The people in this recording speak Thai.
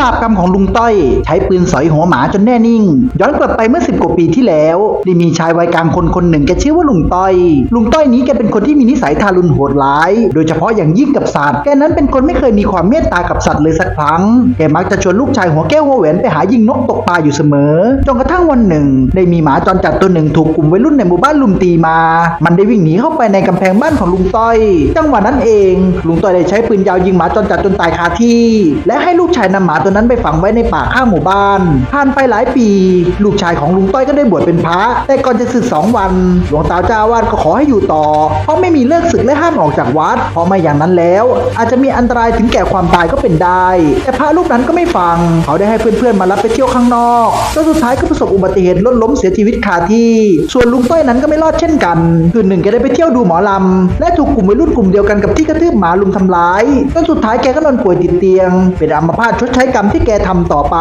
บาปกรรมของลุงต้อย ใช้ปืนสอยหัวหมาจนแน่นิ่ง ย้อนกลับไปเมื่อสิบกว่าปีที่แล้วได้มีชายวัยกลางคนคนหนึ่งแกชื่อว่าลุงต้อย ลุงต้อยนี้แกเป็นคนที่มีนิสัยทารุณโหดร้าย โดยเฉพาะอย่างยิ่งกับสัตว์แกนั้นเป็นคนไม่เคยมีความเมตตากับสัตว์เลยสักครั้ง แกมักจะชวนลูกชายหัวแก้วหัวแหวนไปหายิงนกตกปลาอยู่เสมอจนกระทั่งวันหนึ่ง ได้มีหมาจรจัดตัวหนึ่งถูกกลุ่มวัยรุ่นในหมู่บ้านลุมตีมา มันได้วิ่งหนีเข้าไปในกำแพงบ้านของลุงต้อย จังหวะนั้นเอง ลุงต้อยได้ใช้ปืนยาวยิงหมาจรจัดจนตายคาที่ และให้ลูกชายนำหมาตัวนั้นไปฝังไว้ในป่าข้างหมู่บ้าน ผ่านไปหลายปี ลูกชายของลุงต้อยก็ได้บวชเป็นพระ แต่ก่อนจะศึกสองวัน หลวงตาเจ้าวาสก็ขอให้อยู่ต่อ เพราะไม่มีเลิกศึกและห้ามออกจากวัด เพราะไม่อย่างนั้นแล้ว อาจจะมีอันตรายถึงแก่ความตายก็เป็นได้ แต่พระรูปนั้นก็ไม่ฟัง เขาได้ให้เพื่อนๆมารับไปเที่ยวข้างนอกจนสุดท้ายก็ประสบอุบัติเหตุรถล้มเสียชีวิตคาที่ ส่วนลุงต้อยนั้นก็ไม่รอดเช่นกัน คืนหนึ่งแกได้ไปเที่ยวดูหมอลำ และถูกกลุ่มวัยรุ่นกลุ่มเดียวกันกับที่กระทืบหมาลุมทำร้ายจนสุดท้ายแกก็นอนป่วยติดเตียง เป็นอัมพาตชดใช้กรรมที่แกทำต่อไป